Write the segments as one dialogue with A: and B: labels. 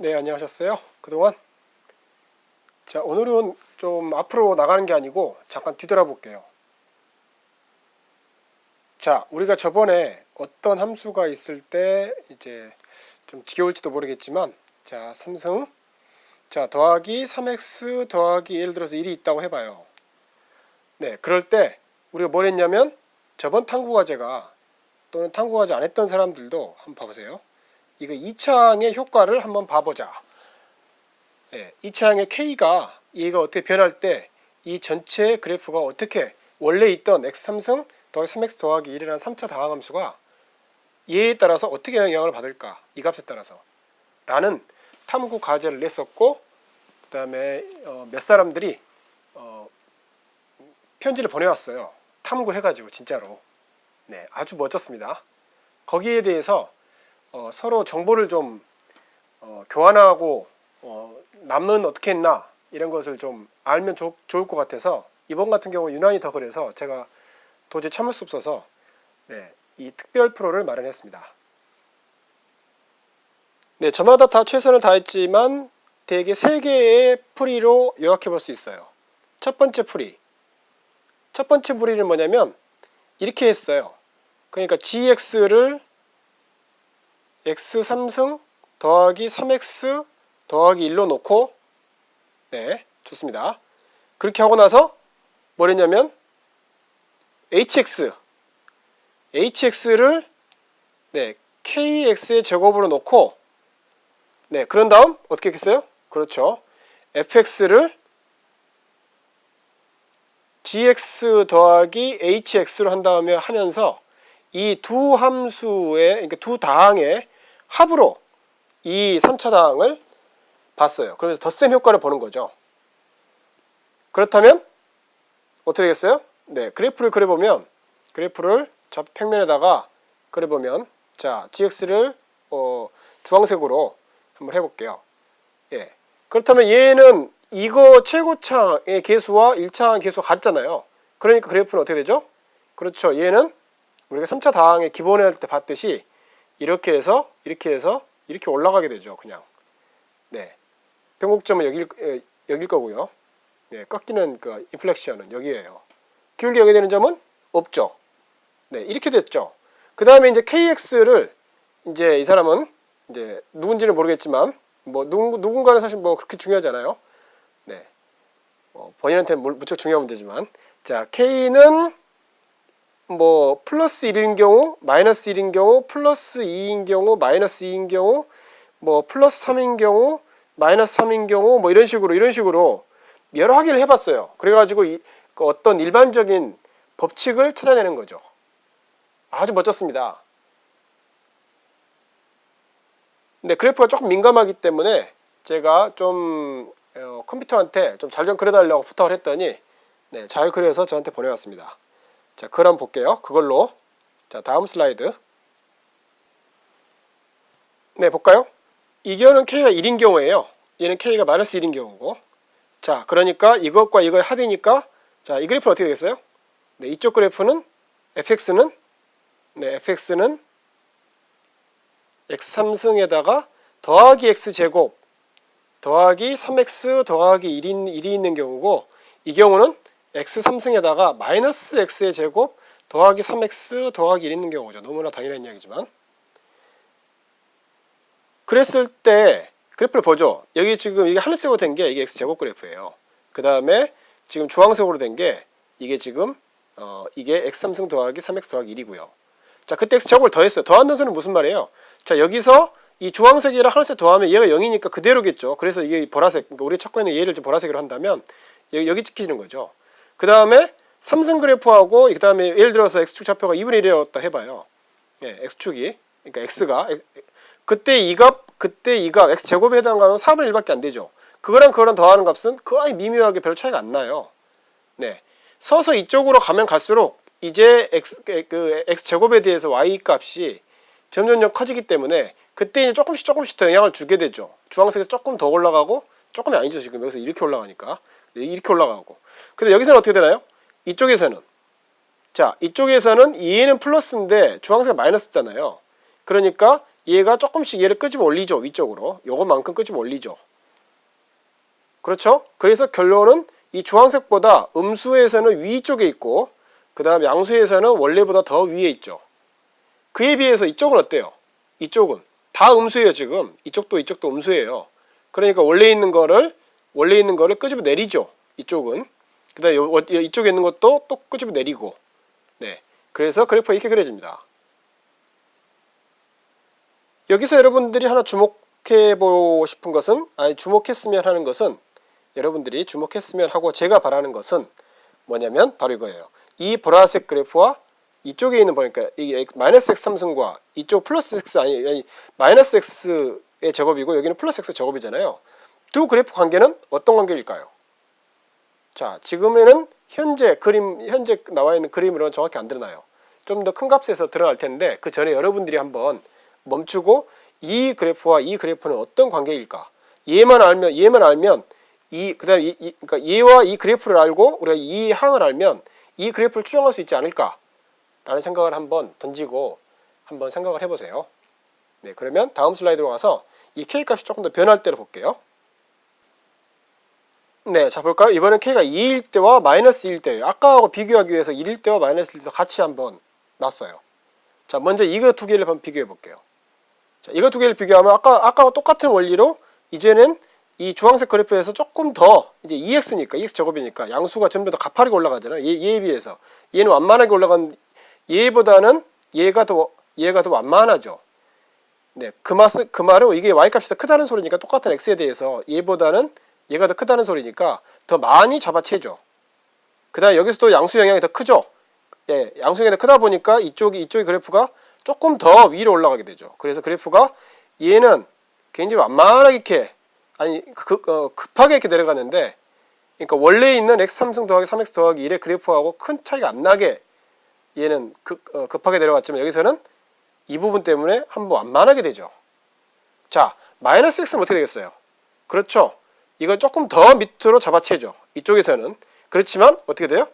A: 네, 안녕하셨어요. 그동안. 자, 오늘은 좀 앞으로 나가는 게 아니고 잠깐 뒤돌아 볼게요. 자, 우리가 저번에 어떤 함수가 있을 때 이제 좀 지겨울지도 모르겠지만 자, 삼승 자, 더하기 3x 더하기 예를 들어서 1이 있다고 해 봐요. 네, 그럴 때 우리가 뭘 했냐면 저번 탐구 과제가 또는 탐구 과제 안 했던 사람들도 한번 봐 보세요. 이거 2차항의 효과를 한번 봐보자. 예, 2차항의 K가 얘가 어떻게 변할 때 이 전체 그래프가 어떻게 원래 있던 x3승 더하기 3x 더하기 1이라는 3차 다항함수가 얘에 따라서 어떻게 영향을 받을까? 이 값에 따라서. 라는 탐구 과제를 냈었고 그 다음에 어, 몇 사람들이 어, 편지를 보내왔어요. 탐구해가지고 진짜로. 네 아주 멋졌습니다. 거기에 대해서 어, 서로 정보를 좀 어, 교환하고 어, 남은 어떻게 했나 이런 것을 좀 알면 좋, 좋을 것 같아서 이번 같은 경우 유난히 더 그래서 제가 도저히 참을 수 없어서 네, 이 특별 프로를 마련했습니다. 네, 저마다 다 최선을 다했지만 대개 세 개의 풀이로 요약해 볼 수 있어요. 첫 번째 풀이. 첫 번째 풀이는 뭐냐면 이렇게 했어요. 그러니까 gx를 x 3승 더하기 3x 더하기 1로 놓고 네 좋습니다. 그렇게 하고 나서 뭘 했냐면 hx hx를 네 kx의 제곱으로 놓고 네 그런 다음 어떻게 했어요? 그렇죠. fx를 gx 더하기 hx로 한 다음에 하면서 이 두 함수의 그러니까 두 다항의 합으로 이 3차 다항을 봤어요. 그래서 덧셈 효과를 보는 거죠. 그렇다면 어떻게 되겠어요? 네, 그래프를 그려보면 그래프를 좌표 평면에다가 그려보면 자, gx를 어, 주황색으로 한번 해볼게요. 예. 그렇다면 얘는 이거 최고차의 개수와 1차항 개수 같잖아요. 그러니까 그래프는 어떻게 되죠? 그렇죠. 얘는 우리가 3차 다항의 기본에 할 때 봤듯이 이렇게 해서 이렇게 해서 이렇게 올라가게 되죠. 그냥. 네. 변곡점은 여기 여길 거고요. 네, 꺾이는 그 인플렉션은 여기에요. 기울기 여기 되는 점은 없죠. 네, 이렇게 됐죠. 그 다음에 이제 KX를 이제 이 사람은 이제 누군지는 모르겠지만 뭐 누군, 누군가는 사실 뭐 그렇게 중요하잖아요. 네, 뭐 본인한테는 물- 무척 중요한 문제지만 자 K는 뭐 플러스 1인 경우, 마이너스 1인 경우, 플러스 2인 경우, 마이너스 2인 경우, 뭐 플러스 3인 경우, 마이너스 3인 경우 뭐 이런 식으로 이런 식으로 여러 확인을 해봤어요. 그래가지고 이, 그 어떤 일반적인 법칙을 찾아내는 거죠. 아주 멋졌습니다. 근데 그래프가 조금 민감하기 때문에 제가 좀 어, 컴퓨터한테 좀 잘 좀 그려달라고 부탁을 했더니 네, 잘 그려서 저한테 보내왔습니다. 자, 한번 볼게요. 그걸로 자 다음 슬라이드 네 볼까요? 이거는 K가 1인 경우예요. 얘는 K가 마이너스 1인 경우고 자 그러니까 이것과 이거의 합이니까 자 이 그래프는 어떻게 되겠어요? 네 이쪽 그래프는 fx는 네 fx는 x3승에다가 더하기 x제곱 더하기 3x 더하기 1인, 1이 있는 경우고 이 경우는 x3승에다가 마이너스 x의 제곱 더하기 3x 더하기 1 있는 경우죠. 너무나 당연한 이야기지만 그랬을 때 그래프를 보죠. 여기 지금 이게 하늘색으로 된 게 이게 x제곱 그래프예요. 그 다음에 지금 주황색으로 된 게 이게 지금 어 이게 x3승 더하기 3x 더하기 1이고요. 자 그때 x제곱을 더했어요. 더한다는 소리는 무슨 말이에요? 자 여기서 이 주황색이랑 하늘색 더하면 얘가 0이니까 그대로겠죠. 그래서 이게 보라색, 그러니까 우리 찾고 있는 얘를 좀 보라색으로 한다면 여기, 여기 찍히는 거죠. 그 다음에 삼승 그래프하고 그 다음에 예를 들어서 x축 좌표가 2분의 1이었다 해봐요. 예, x축이 그러니까 x가 그때 이 값, 그때 이 값, x 제곱에 해당하는 4분의 1밖에 안 되죠. 그거랑 그거랑 더하는 값은 거의 미묘하게 별 차이가 안 나요. 네, 서서 이쪽으로 가면 갈수록 이제 x 그 x 제곱에 대해서 y 값이 점점점 커지기 때문에 그때 이제 조금씩 조금씩 더 영향을 주게 되죠. 주황색에서 조금 더 올라가고 조금이 아니죠 지금 여기서 이렇게 올라가니까 이렇게 올라가고. 근데 여기서는 어떻게 되나요? 이쪽에서는. 자 이쪽에서는 얘는 플러스인데 주황색 마이너스잖아요. 그러니까 얘가 조금씩 얘를 끄집어 올리죠 위쪽으로. 요것만큼 끄집어 올리죠. 그렇죠? 그래서 결론은 이 주황색보다 음수에서는 위쪽에 있고 그 다음 양수에서는 원래보다 더 위에 있죠. 그에 비해서 이쪽은 어때요? 이쪽은 다 음수예요 지금. 이쪽도 이쪽도 음수예요. 그러니까 원래 있는 거를 원래 있는 거를 끄집어 내리죠 이쪽은 그다음에 요- 요- 이쪽에 있는 것도 또 끄집어 내리고 네 그래서 그래프가 이렇게 그려집니다 여기서 여러분들이 하나 주목해 보고 싶은 것은 아니 주목했으면 하는 것은 여러분들이 주목했으면 하고 제가 바라는 것은 뭐냐면 바로 이거예요. 이 보라색 그래프와 이쪽에 있는 보니까 이게 X- 마이너스 x 삼승과 이쪽 플러스 x 아니, 아니 마이너스 x의 제곱이고 여기는 플러스 x 제곱이잖아요. 두 그래프 관계는 어떤 관계일까요? 자 지금에는 현재 그림 현재 나와 있는 그림으로는 정확히 안 드러나요. 좀 더 큰 값에서 드러날 텐데 그 전에 여러분들이 한번 멈추고 이 그래프와 이 그래프는 어떤 관계일까? 얘만 알면 얘만 알면 이 그다음 이, 이 그러니까 얘와 이 그래프를 알고 우리가 이 항을 알면 이 그래프를 추정할 수 있지 않을까라는 생각을 한번 던지고 한번 생각을 해보세요. 네, 그러면 다음 슬라이드로 가서 이 k 값이 조금 더 변할 때를 볼게요. 네, 자 볼까요? 이번엔 k가 2일 때와 마이너스 1일 때예요. 아까하고 비교하기 위해서 1일 때와 마이너스 1일 때 같이 한번 놨어요. 자, 먼저 이거 두 개를 한번 비교해 볼게요. 자, 이거 두 개를 비교하면 아까 아까와 똑같은 원리로 이제는 이 주황색 그래프에서 조금 더 이제 2x니까 2x 제곱이니까 양수가 점점 더 가파르게 올라가잖아요. 얘, 얘에 비해서 얘는 완만하게 올라간 얘보다는 얘가 더 얘가 더 완만하죠. 네, 그 맛은 그 말은 이게 y 값이 더 크다는 소리니까 똑같은 x에 대해서 얘보다는 얘가 더 크다는 소리니까 더 많이 잡아채죠. 그 다음 여기서도 양수 영향이 더 크죠. 예, 양수 영향이 더 크다 보니까 이쪽이 이쪽의 그래프가 조금 더 위로 올라가게 되죠. 그래서 그래프가 얘는 굉장히 완만하게 이렇게 아니 그, 어, 급하게 이렇게 내려가는데 그러니까 원래 있는 x 3승 더하기 3x 더하기 1의 그래프하고 큰 차이가 안 나게 얘는 급, 어, 급하게 내려갔지만 여기서는 이 부분 때문에 한번 완만하게 되죠. 자, 마이너스 x는 어떻게 되겠어요? 그렇죠. 이걸 조금 더 밑으로 잡아채죠. 이쪽에서는. 그렇지만 어떻게 돼요?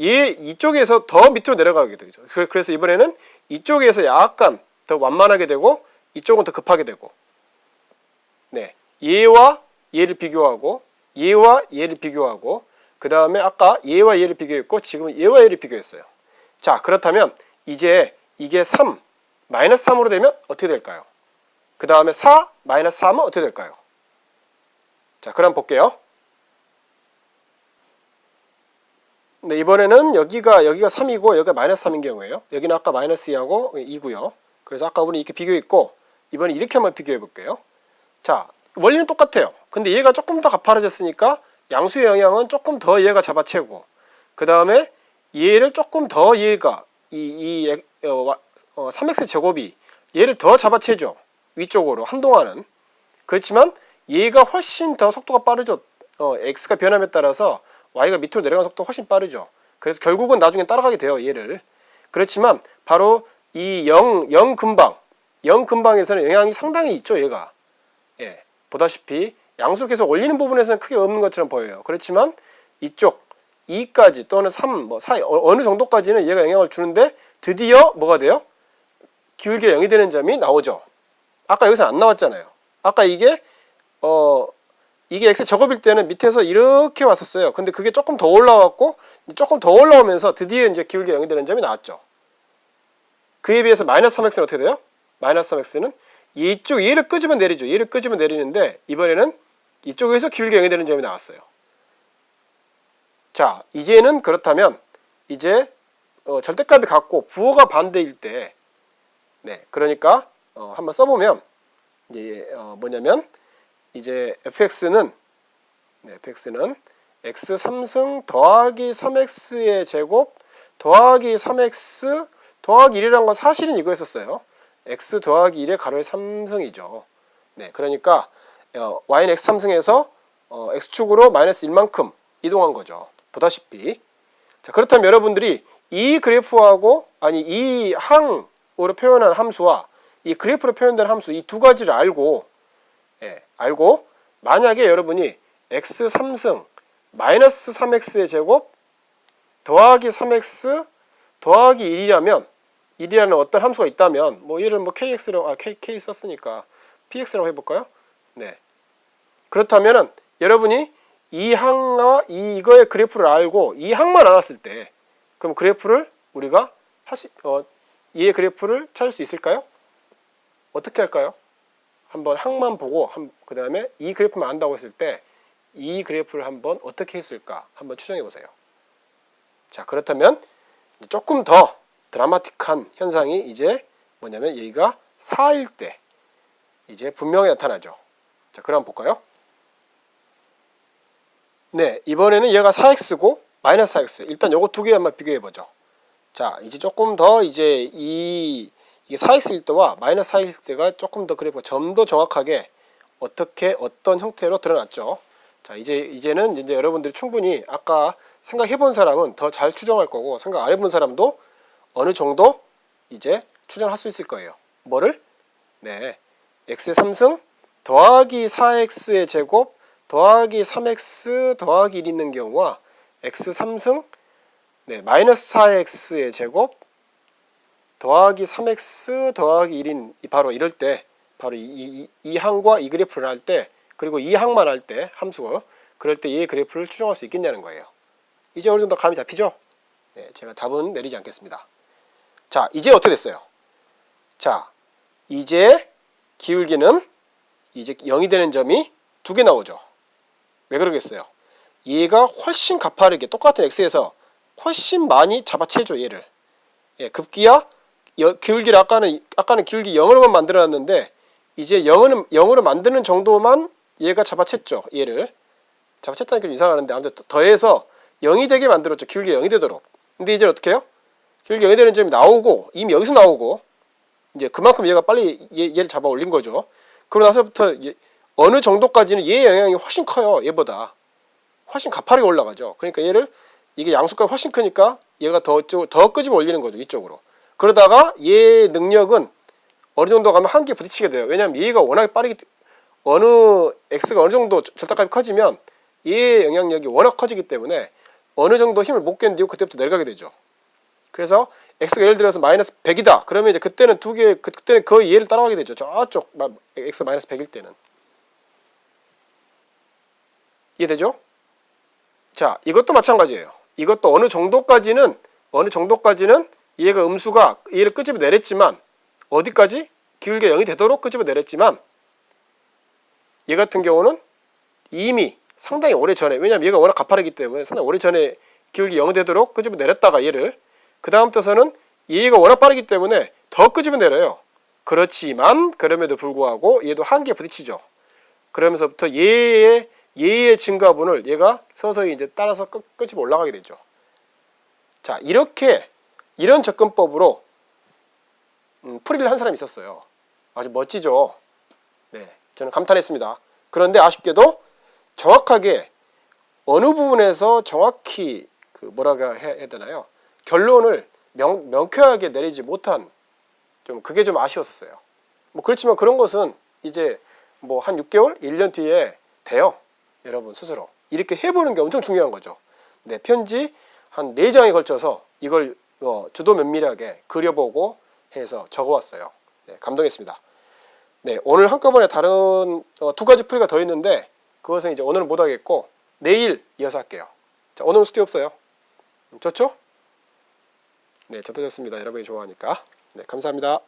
A: 얘 이쪽에서 더 밑으로 내려가게 되죠. 그래- 그래서 이번에는 이쪽에서 약간 더 완만하게 되고 이쪽은 더 급하게 되고. 네. 얘와 얘를 비교하고 얘와 얘를 비교하고 그 다음에 아까 얘와 얘를 비교했고 지금은 얘와 얘를 비교했어요. 자 그렇다면 이제 이게 3 마이너스 3으로 되면 어떻게 될까요? 그 다음에 4 마이너스 3은 어떻게 될까요? 자 그럼 볼게요. 네 이번에는 여기가 여기가 3이고 여기가 마이너스 3인 경우에요. 여기는 아까 마이너스 2하고 2고요. 그래서 아까 우리 이렇게 비교했고 이번에 이렇게 한번 비교해 볼게요. 자 원리는 똑같아요. 근데 얘가 조금 더 가파라졌으니까 양수의 영향은 조금 더 얘가 잡아채고 그 다음에 얘를 조금 더 얘가 이, 이 어, 와- 어, 3x 제곱이 얘를 더 잡아채죠. 위쪽으로 한동안은 그렇지만 얘가 훨씬 더 속도가 빠르죠. 어, x가 변함에 따라서 y가 밑으로 내려가는 속도가 훨씬 빠르죠. 그래서 결국은 나중에 따라가게 돼요. 얘를. 그렇지만 바로 이 0, 0 근방, 0 근방에서는 영향이 상당히 있죠. 얘가. 예, 보다시피 양수 계속 올리는 부분에서는 크게 없는 것처럼 보여요. 그렇지만 이쪽 2까지 또는 3, 뭐 사이 어- 어느 정도까지는 얘가 영향을 주는데 드디어 뭐가 돼요? 기울기가 0이 되는 점이 나오죠. 아까 여기서 안 나왔잖아요. 아까 이게 어 이게 x 제곱일 때는 밑에서 이렇게 왔었어요. 근데 그게 조금 더 올라왔고 조금 더 올라오면서 드디어 이제 기울기가 0이 되는 점이 나왔죠. 그에 비해서 마이너스 3x는 어떻게 돼요? 마이너스 3x는 이쪽 얘를 끄집어 내리죠. 얘를 끄집어 내리는데 이번에는 이쪽에서 기울기가 0이 되는 점이 나왔어요. 자, 이제는 그렇다면 이제 어, 절대값이 같고 부호가 반대일 때 네, 그러니까 어, 한번 써보면 이제 어, 뭐냐면 이제 fx는 네, fx는 x 3승 더하기 3x의 제곱 더하기 3x 더하기 1이란 건 사실은 이거였었어요. x 더하기 1의 가로의 3승이죠. 네, 그러니까 어, y는 x 3승에서 어, x축으로 마이너스 1만큼 이동한 거죠. 보다시피 자 그렇다면 여러분들이 이 그래프하고 아니 이 항으로 표현한 함수와 이 그래프로 표현된 함수 이 두 가지를 알고 예, 알고 만약에 여러분이 x 3승 마이너스 3x의 제곱 더하기 3x 더하기 1이라면 1이라는 어떤 함수가 있다면 뭐 얘를 뭐 kx라고 아 k k 썼으니까 px라고 해볼까요? 네. 그렇다면은 여러분이 이 항과 이 이거의 그래프를 알고 이 항만 알았을 때 그럼 그래프를 우리가 할수 어, 이의 그래프를 찾을 수 있을까요? 어떻게 할까요? 한번 항만 보고 한, 그 다음에 이 그래프만 안다고 했을 때 이 그래프를 한번 어떻게 했을까 한번 추정해 보세요. 자 그렇다면 조금 더 드라마틱한 현상이 이제 뭐냐면 여기가 4일 때 이제 분명히 나타나죠. 자 그럼 볼까요? 네 이번에는 얘가 4x고 마이너스 4x 일단 요거 두 개 한번 비교해 보죠. 자 이제 조금 더 이제 이 이게 4x일 때와 마이너스 4x일 때가 조금 더 그래프가 좀더 정확하게 어떻게 어떤 형태로 드러났죠. 자 이제 이제는 이제 여러분들이 충분히 아까 생각해 본 사람은 더 잘 추정할 거고 생각 안 해본 사람도 어느 정도 이제 추정할 수 있을 거예요. 뭐를? 네, x의 3승 더하기 4x의 제곱 더하기 3x 더하기 1 있는 경우와 x 3승 네, 마이너스 4x의 제곱 더하기 3x 더하기 1인 바로 이럴 때 바로 이, 이, 이 항과 이 그래프를 할 때 그리고 이 항만 할 때 함수가 그럴 때 이 그래프를 추정할 수 있겠냐는 거예요. 이제 어느 정도 감이 잡히죠? 네, 제가 답은 내리지 않겠습니다. 자, 이제 어떻게 됐어요? 자, 이제 기울기는 이제 0이 되는 점이 두 개 나오죠. 왜 그러겠어요? 얘가 훨씬 가파르게 똑같은 x에서 훨씬 많이 잡아채죠 얘를. 예, 급기야 여, 기울기를 아까는 아까는 기울기 0으로만 만들어놨는데 이제 0으로 0으로 만드는 정도만 얘가 잡아챘죠 얘를 잡아챘다니까 좀 이상하는데 아무튼 더해서 0이 되게 만들었죠 기울기 0이 되도록. 근데 이제 어떻게 해요? 기울기 0이 되는 점이 나오고 이미 여기서 나오고 이제 그만큼 얘가 빨리 얘, 얘를 잡아 올린 거죠. 그러고 나서부터 얘, 어느 정도까지는 얘의 영향이 훨씬 커요 얘보다 훨씬 가파르게 올라가죠. 그러니까 얘를 이게 양수가 훨씬 크니까 얘가 더, 쪽- 더 끄집어 올리는 거죠 이쪽으로. 그러다가 얘의 능력은 어느 정도 가면 한계에 부딪히게 돼요. 왜냐하면 얘가 워낙에 빠르기 때- 어느 x가 어느 정도 절대값이 커지면 얘의 영향력이 워낙 커지기 때문에 어느 정도 힘을 못 견디고 그때부터 내려가게 되죠. 그래서 x가 예를 들어서 마이너스 100이다. 그러면 이제 그때는 두 개, 그- 그때는 거의 얘를 따라가게 되죠. 저쪽 마- x 마이너스 100일 때는. 이해되죠? 자, 이것도 마찬가지예요. 이것도 어느 정도까지는 어느 정도까지는 얘가 음수가 얘를 끄집어 내렸지만 어디까지 기울기가 0이 되도록 끄집어 내렸지만 얘 같은 경우는 이미 상당히 오래 전에 왜냐면 얘가 워낙 가파르기 때문에 상당히 오래 전에 기울기 0이 되도록 끄집어 내렸다가 얘를 그 다음부터서는 얘가 워낙 빠르기 때문에 더 끄집어 내려요. 그렇지만 그럼에도 불구하고 얘도 한계에 부딪히죠. 그러면서부터 얘의 얘의 증가분을 얘가 서서히 이제 따라서 끝, 끄집어 올라가게 되죠. 자 이렇게 이런 접근법으로 음, 풀이를 한 사람이 있었어요. 아주 멋지죠. 네, 저는 감탄했습니다. 그런데 아쉽게도 정확하게 어느 부분에서 정확히 그 뭐라고 해야 되나요? 결론을 명, 명쾌하게 내리지 못한 좀 그게 좀 아쉬웠었어요. 뭐 그렇지만 그런 것은 이제 뭐 한 6개월, 1년 뒤에 돼요. 여러분 스스로 이렇게 해보는 게 엄청 중요한 거죠. 네, 편지 한 4장에 걸쳐서 이걸 어, 주도 면밀하게 그려보고 해서 적어왔어요. 네, 감동했습니다. 네, 오늘 한꺼번에 다른 어, 두 가지 풀이가 더 있는데 그것은 이제 오늘은 못 하겠고 내일 이어서 할게요. 자, 오늘은 숙제 없어요. 음, 좋죠? 네, 저도 좋습니다. 여러분이 좋아하니까. 네, 감사합니다.